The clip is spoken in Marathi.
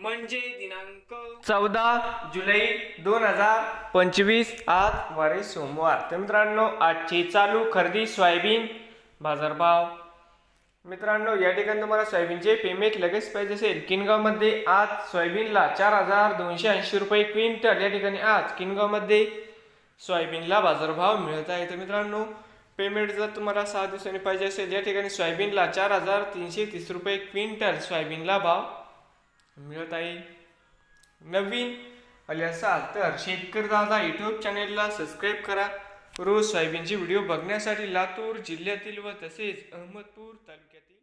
म्हणजे दिनांक चौदा जुलै दोन हजार पंचवीस आज वारे सोमवार. तर मित्रांनो आजची चालू खरेदी सोयाबीन बाजारभाव. मित्रांनो या ठिकाणी तुम्हाला सोयाबीनचे पेमेंट लगेच पाहिजे असेल. किनगावमध्ये आज सोयाबीनला चार हजार दोनशे ऐंशी रुपये क्विंटल. या ठिकाणी आज किनगावमध्ये सोयाबीनला बाजारभाव मिळत आहे. तर मित्रांनो पेमेंट जर तुम्हाला सहा दिवसांनी पाहिजे असेल या ठिकाणी सोयाबीनला चार हजार तीनशे तीस रुपये क्विंटल सोयाबीनला भाव मिळत आहे नवीन आले असाल तर शेतकरी दादा यूट्यूब चॅनेलला सबस्क्राईब करा. रोज सोयाबीनचे व्हिडिओ बघण्यासाठी लातूर जिल्ह्यातील व तसेच अहमदपूर तालुक्यातील